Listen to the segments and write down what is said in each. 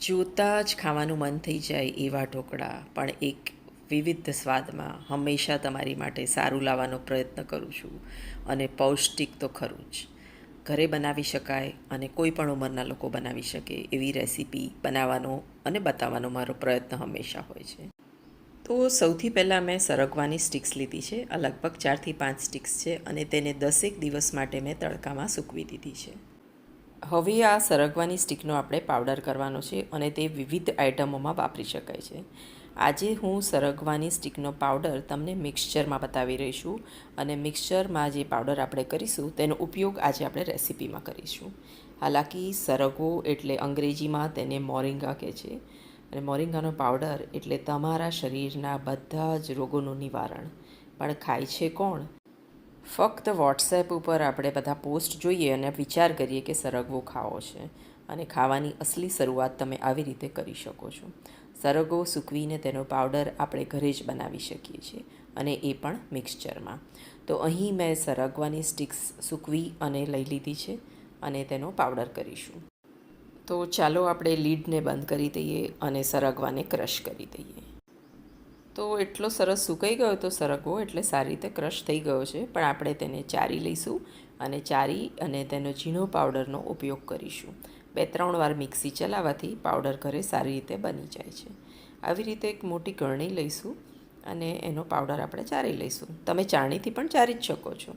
જોતાં જ ખાવાનું મન થઈ જાય એવા ઢોકળા, પણ એક વિવિધ સ્વાદમાં હંમેશા તમારી માટે સારું લાવવાનો પ્રયત્ન કરું છું અને પૌષ્ટિક તો ખરું જ. ઘરે બનાવી શકાય અને કોઈ પણ ઉંમરના લોકો બનાવી શકે એવી રેસીપી બનાવવાનો અને બતાવવાનો મારો પ્રયત્ન હંમેશા હોય છે. તો સૌથી પહેલાં મેં સરગવાની સ્ટિક્સ લીધી છે, આ લગભગ ચારથી પાંચ સ્ટિક્સ છે અને તેને દસેક દિવસ માટે મેં તડકામાં સૂકવી દીધી છે. હવે આ સરગવાની સ્ટિકનો આપણે પાવડર કરવાનો છે અને તે વિવિધ આઇટમોમાં વાપરી શકાય છે. આજે હું સરગવાની સ્ટિકનો પાવડર તમને મિક્સચરમાં બતાવી રહી છું અને મિક્સચરમાં જે પાવડર આપણે કરીશું તેનો ઉપયોગ આજે આપણે રેસીપીમાં કરીશું. હાલાકી સરગવો એટલે અંગ્રેજીમાં તેને મોરિંગા કહે છે અને મોરિંગાનો પાવડર એટલે તમારા શરીરના બધા જ રોગોનું નિવારણ. પણ ખાય છે કોણ? ફક્ત વોટ્સએપ ઉપર આપણે બધા પોસ્ટ જોઈએ અને વિચાર કરીએ કે સરગવો ખાવો છે અને ખાવાની અસલી શરૂઆત તમે આવી રીતે કરી શકો છો. સરગવો સૂકવીને તેનો પાવડર આપણે ઘરે જ બનાવી શકીએ છીએ અને એ પણ મિક્સચરમાં. તો અહીં મેં સરગવાની સ્ટિક્સ સૂકવી અને લઈ લીધી છે અને તેનો પાવડર કરીશું. તો ચાલો આપણે લીડને બંધ કરી દઈએ અને સરગવાને ક્રશ કરી દઈએ. તો એટલો સરસ સુકાઈ ગયો તો સરગવો, એટલે સારી રીતે ક્રશ થઈ ગયો છે. પણ આપણે તેને ચારી લઈશું અને ચારી અને તેનો ઝીણો પાવડરનો ઉપયોગ કરીશું. બે ત્રણ વાર મિક્સી ચલાવવાથી પાવડર ઘરે સારી રીતે બની જાય છે. આવી રીતે એક મોટી ગરણી લઈશું અને એનો પાવડર આપણે ચારી લઈશું. તમે ચાણીથી પણ ચારી જ શકો છો.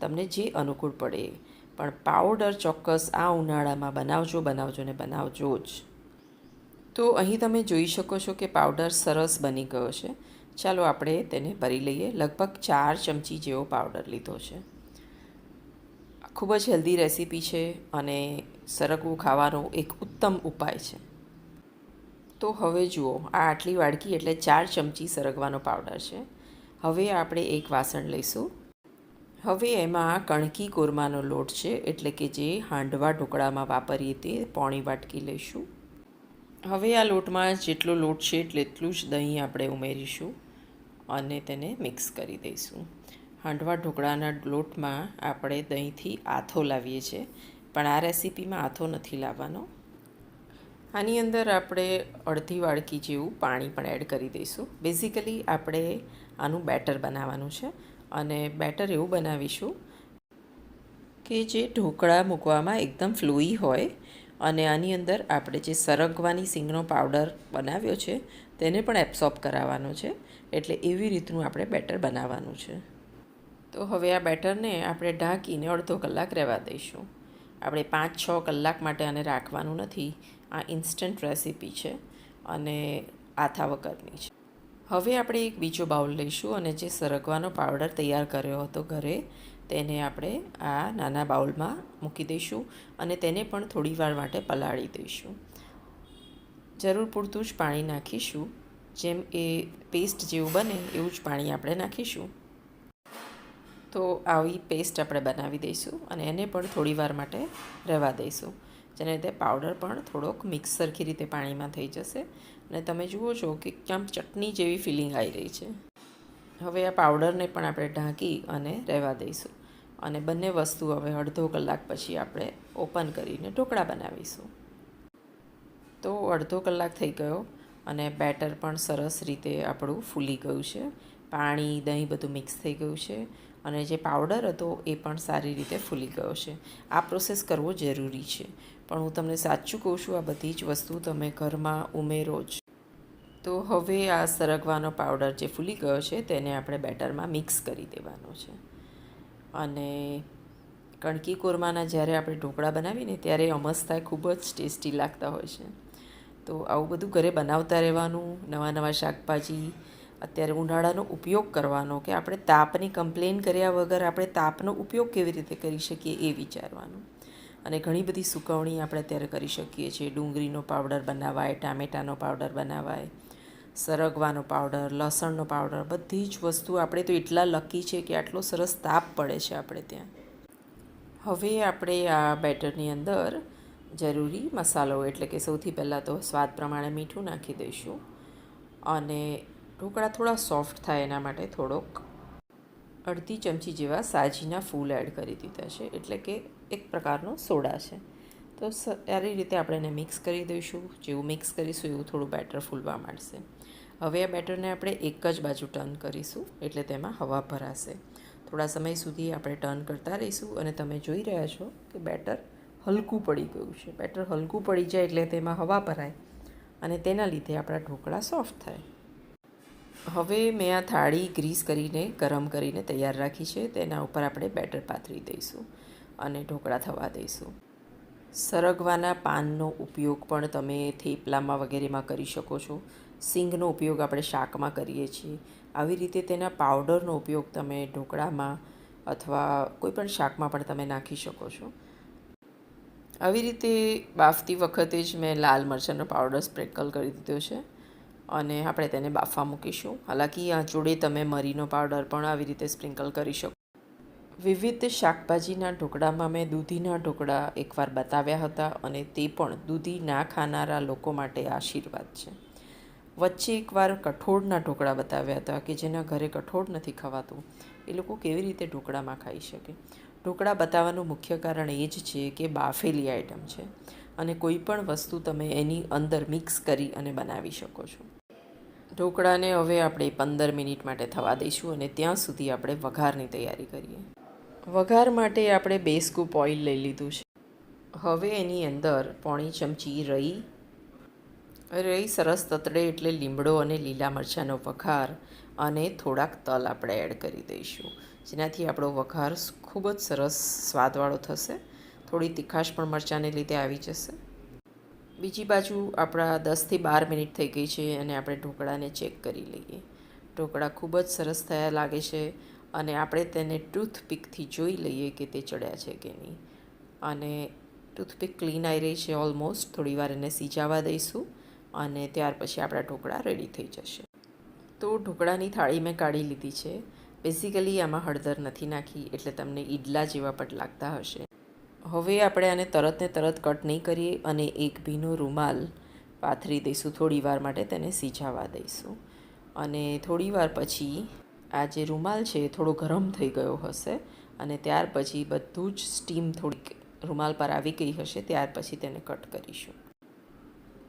તમને જે અનુકૂળ પડે પણ પાવડર ચોક્કસ આ ઉનાળામાં બનાવજો બનાવજો ને બનાવજો જ. તો અહીં તમે જોઈ શકો છો કે પાવડર સરસ બની ગયો છે. ચાલો આપણે તેને ભરી લઈએ. લગભગ ચાર ચમચી જેવો પાવડર લીધો છે. ખૂબ જ હેલ્ધી રેસીપી છે અને સરગવું ખાવાનો એક ઉત્તમ ઉપાય છે. તો હવે જુઓ, આ આટલી વાડકી એટલે ચાર ચમચી સરગવાનો પાવડર છે. હવે આપણે એક વાસણ લઈશું. હવે એમાં કણકી કોરમાનો લોટ છે, એટલે કે જે હાંડવા ઢોકળામાં વાપરીએ તે પોણી વાટકી લઈશું. હવે આ લોટમાં જેટલો લોટ છે એટલે એટલું જ દહીં આપણે ઉમેરીશું અને તેને મિક્સ કરી દઈશું. હાંડવા ઢોકળાના લોટમાં આપણે દહીંથી આથો લાવીએ છીએ, પણ આ રેસીપીમાં આથો નથી લાવવાનો. આની અંદર આપણે અડધી વાડકી જેવું પાણી પણ એડ કરી દઈશું. બેઝિકલી આપણે આનું બેટર બનાવવાનું છે અને બેટર એવું બનાવીશું કે જે ઢોકળા મૂકવામાં એકદમ ફ્લુઈ હોય અને આની અંદર આપણે જે સરગવાની સિંગનો પાવડર બનાવ્યો છે, તેને પણ એબ્સોર્બ કરાવવાનો છે. એટલે એવી રીતનું આપણે બેટર બનાવવાનું છે. તો હવે આ બેટરને આપણે ઢાંકીને અડધો કલાક રહેવા દઈશું. આપણે પાંચ છ કલાક માટે આને રાખવાનું નથી. આ ઇન્સ્ટન્ટ રેસીપી છે અને આથા વગરની છે. હવે આપણે એક બીજો બાઉલ લઈશું અને જે સરગવાનો પાવડર તૈયાર કર્યો હતો ઘરે તેને આપણે આ નાના બાઉલમાં મૂકી દઈશું અને તેને પણ થોડી વાર માટે પલાળી દઈશું. જરૂર પૂરતું જ પાણી નાખીશું. જેમ એ પેસ્ટ જેવું બને એવું જ પાણી આપણે નાખીશું. તો આવી પેસ્ટ આપણે બનાવી દઈશું અને એને પણ થોડી વાર માટે રહેવા દઈશું. જેને લીધે પાવડર પણ થોડોક મિક્સ સરખી રીતે પાણીમાં થઈ જશે. અને તમે જુઓ છો કે ક્યાં ચટણી જેવી ફિલિંગ આવી રહી છે. હવે આ પાવડરને પણ આપણે ઢાંકી અને રહેવા દઈશું. અને બંને વસ્તુ હવે અડધો કલાક પછી આપણે ઓપન કરીને ઢોકળા બનાવીશું. તો અડધો કલાક થઈ ગયો અને બેટર પણ સરસ રીતે આપણું ફૂલી ગયું છે. પાણી, દહીં બધું મિક્સ થઈ ગયું છે અને જે પાવડર હતો એ પણ સારી રીતે ફૂલી ગયો છે. આ પ્રોસેસ કરવો જરૂરી છે. પણ હું તમને સાચું કહું છું, આ બધી જ વસ્તુ તમે ઘરમાં ઉમેરો જ. તો હવે આ સરગવાનો પાવડર જે ફૂલી ગયો છે તેને આપણે બેટરમાં મિક્સ કરી દેવાનો છે. અને કણકી કોરમાના જ્યારે આપણે ઢોકળા બનાવીને ત્યારે અમસ્તા ખૂબ જ ટેસ્ટી લાગતા હોય છે. તો આવું બધું ઘરે બનાવતા રહેવાનું, નવા નવા શાકભાજી, અત્યારે ઉનાળાનો ઉપયોગ કરવાનો કે આપણે તાપની કમ્પ્લેન કર્યા વગર આપણે તાપનો ઉપયોગ કેવી રીતે કરી શકીએ એ વિચારવાનું. અને ઘણી બધી સુકવણી આપણે અત્યારે કરી શકીએ છીએ. ડુંગળીનો પાવડર બનાવાય, ટામેટાનો પાવડર બનાવાય સરગવાનો પાવડર, લસણનો પાવડર, બધી જ વસ્તુ આપણે તો એટલા લકી છે કે આટલો સરસ તાપ પડે છે આપણે ત્યાં. હવે આપણે આ બેટરની અંદર જરૂરી મસાલો એટલે કે સૌથી પહેલાં તો સ્વાદ પ્રમાણે મીઠું નાખી દઈશું અને ઢોકળા થોડા સોફ્ટ થાય એના માટે થોડોક અડધી ચમચી જેવા સાજીના ફૂલ એડ કરી દીધા છે, એટલે કે એક પ્રકારનો સોડા છે. તો સારી રીતે આપણે એને મિક્સ કરી દઈશું. જેવું મિક્સ કરીશું એવું થોડું બેટર ફૂલવા માંડશે. હવે આ બેટરને આપણે એક જ બાજુ ટર્ન કરીશું, એટલે તેમાં હવા ભરાશે. થોડા સમય સુધી આપણે ટર્ન કરતા રહીશું અને તમે જોઈ રહ્યા છો કે બેટર હલકું પડી ગયું છે. બેટર હલકું પડી જાય એટલે તેમાં હવા ભરાય અને તેના લીધે આપણા ઢોકળા સોફ્ટ થાય. હવે મેં આ થાળી ગ્રીસ કરીને, ગરમ કરીને તૈયાર રાખી છે. તેના ઉપર આપણે બેટર પાથરી દઈશું અને ઢોકળા થવા દઈશું. સરગવાના પાનનો ઉપયોગ પણ તમે થેપલામાં વગેરેમાં કરી શકો છો. સિંગનો ઉપયોગ આપણે શાકમાં કરીએ છીએ. આવી રીતે તેના પાવડરનો ઉપયોગ તમે ઢોકળામાં અથવા કોઈપણ શાકમાં પણ તમે નાખી શકો છો. આવી રીતે બાફતી વખતે જ મેં લાલ મરચાંનો પાવડર સ્પ્રેકલ કરી દીધો છે અને આપણે તેને બાફવા મૂકીશું. હાલાકી આ જોડે તમે મરીનો પાવડર પણ આવી રીતે સ્પ્રિંકલ કરી શકો વિવિધ શાકભાજીના ઢોકળામાં મેં દૂધીના ઢોકળા એકવાર બતાવ્યા હતા અને તે પણ દૂધી ના ખાનારા લોકો માટે આશીર્વાદ છે. વચ્ચે એકવાર કઠોળના ઢોકળા બતાવ્યા હતા કે જેના ઘરે કઠોળ નથી ખવાતું. એ લોકો કેવી રીતે ઢોકળામાં ખાઈ શકે? ઢોકળા બતાવવાનું મુખ્ય કારણ એ જ છે કે બાફેલી આઇટમ છે અને કોઈ પણ વસ્તુ તમે એની અંદર મિક્સ કરી અને બનાવી શકો છો. ઢોકળાને હવે આપણે પંદર મિનિટ માટે થવા દઈશું અને ત્યાં સુધી આપણે વઘારની તૈયારી કરીએ. વઘાર માટે આપણે બે સ્કૂપ ઓઇલ લઈ લીધું છે. હવે એની અંદર પોણી ચમચી રહી રહી સરસ તતડે એટલે લીમડો અને લીલા મરચાંનો વઘાર અને થોડાક તલ આપણે એડ કરી દઈશું. જેનાથી આપણો વઘાર ખૂબ જ સરસ સ્વાદવાળો થશે. થોડી તીખાશ પણ મરચાંને લીધે આવી જશે. બીજી બાજુ આપણા દસથી બાર મિનિટ થઈ ગઈ છે અને આપણે ઢોકળાને ચેક કરી લઈએ. ઢોકળા ખૂબ જ સરસ થયા લાગે છે. અને આપણે તેને ટૂથપીકથી જોઈ લઈએ કે તે ચડ્યા છે કે નહીં. અને ટૂથપીક ક્લીન આવી રહી છે ઓલમોસ્ટ. થોડી વાર એને સીજાવા દઈશું અને ત્યાર પછી આપણા ઢોકળા રેડી થઈ જશે. તો ઢોકળાની થાળી મેં કાઢી લીધી છે. બેઝિકલી આમાં હળદર નથી નાખી, એટલે તમને ઈડલા જેવા પણ લાગતા હશે. હવે આપણે આને તરત ને તરત કટ નહીં કરીએ અને એક ભીનો રૂમાલ પાથરી દઈશું થોડી વાર માટે તેને સીજાવા દઈશું. અને થોડી વાર પછી આ જે રૂમાલ છે એ થોડો ગરમ થઈ ગયો હશે અને ત્યાર પછી બધું જ સ્ટીમ થોડીક રૂમાલ પર આવી ગઈ હશે, ત્યાર પછી તેને કટ કરીશું.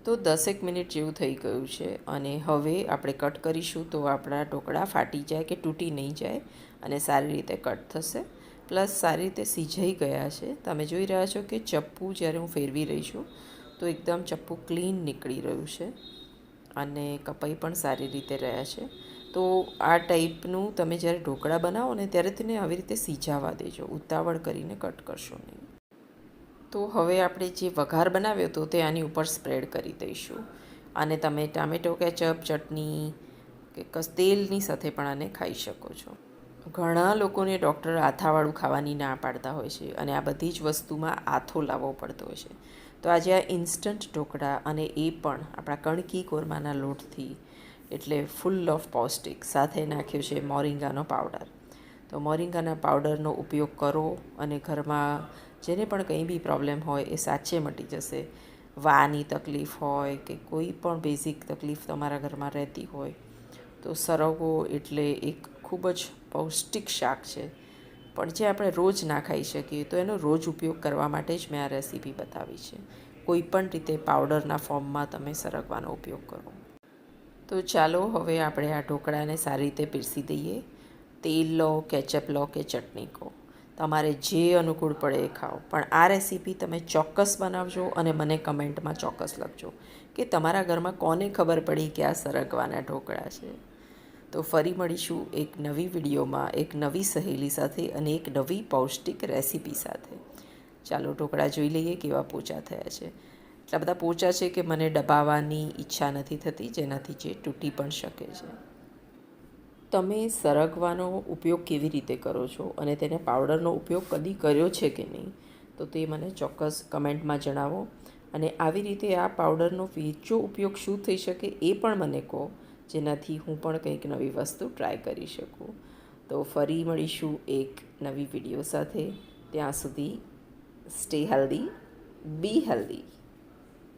તો દસેક મિનિટ જેવું થઈ ગયું છે અને હવે આપણે કટ કરીશું તો આપણા ઢોકળા ફાટી જાય કે તૂટી નહીં જાય અને સારી રીતે કટ થશે. પ્લસ સારી રીતે સિજાઈ ગયા છે. તમે જોઈ રહ્યા છો કે ચપ્પુ જ્યારે હું ફેરવી રહી છું તો એકદમ ચપ્પુ ક્લીન નીકળી રહ્યું છે અને કપાઈ પણ સારી રીતે રહ્યા છે. તો આ ટાઈપનું તમે જ્યારે ઢોકળા બનાવો ને ત્યારે તેને આવી રીતે સીજાવા દેજો, ઉતાવળ કરીને કટ કરશો નહીં. તો હવે આપણે જે વઘાર બનાવ્યો હતો તે આની ઉપર સ્પ્રેડ કરી દઈશું. અને તમે ટામેટો, કેચઅપ, ચટણી કે કસ, તેલની સાથે પણ આને ખાઈ શકો છો. ઘણા લોકોને ડૉક્ટર આથાવાળું ખાવાની ના પાડતા હોય છે અને આ બધી જ વસ્તુમાં આથો લાવવો પડતો હોય છે. તો આજે આ ઇન્સ્ટન્ટ ઢોકળા અને એ પણ આપણા કણકી કોરમાના લોટથી એટલે ફૂલ ઓફ પૌષ્ટિક. સાથે નાખ્યું છે મોરિંગાનો પાવડર તો મોરિંગાના પાવડરનો ઉપયોગ કરો અને ઘરમાં જેને પણ કંઈ બી પ્રોબ્લેમ હોય એ સાચે મટી જશે. વાની તકલીફ હોય કે કોઈ પણ બેઝિક તકલીફ તમારા ઘરમાં રહેતી હોય, તો સરગવો એટલે એક ખૂબ જ પૌષ્ટિક શાક છે. પણ જે આપણે રોજ ના ખાઈ શકીએ, તો એનો રોજ ઉપયોગ કરવા માટે જ મેં આ રેસીપી બતાવી છે. કોઈ પણ રીતે પાવડરના ફોર્મમાં તમે સરગવાનો ઉપયોગ કરો. તો ચાલો હવે આપણે આ ઢોકળાને સારી રીતે પીરસી દઈએ. તેલ લો, કેચઅપ લો કે ચટણી કહો તમારે જે અનુકૂળ પડે એ ખાઓ. પણ આ રેસીપી તમે ચોક્કસ બનાવજો અને મને કમેન્ટમાં ચોક્કસ લખજો કે તમારા ઘરમાં કોને ખબર પડી કે આ સરગવાના ઢોકળા છે. તો ફરી મળીશું એક નવી વિડીયોમાં, એક નવી સહેલી સાથે અને એક નવી પૌષ્ટિક રેસીપી સાથે. ચાલો ઢોકળા જોઈ લઈએ કેવા પોચા થયા છે. એટલા બધા પોચા છે કે મને દબાવવાની ઈચ્છા નથી થતી, જેનાથી જે તૂટી પણ શકે છે. તમે સરગવાનો ઉપયોગ કેવી રીતે કરો છો? અને તેને પાવડરનો ઉપયોગ કદી કર્યો છે કે નહીં? તો તે મને ચોક્કસ કમેન્ટમાં જણાવો. અને આવી રીતે આ પાવડરનો વેચો ઉપયોગ શું થઈ શકે એ પણ મને કહો, જેનાથી હું પણ કંઈક નવી વસ્તુ ટ્રાય કરી શકું. તો ફરી મળીશું એક નવી વીડિયો સાથે. ત્યાં સુધી સ્ટે હેલ્ધી, બી હેલ્ધી.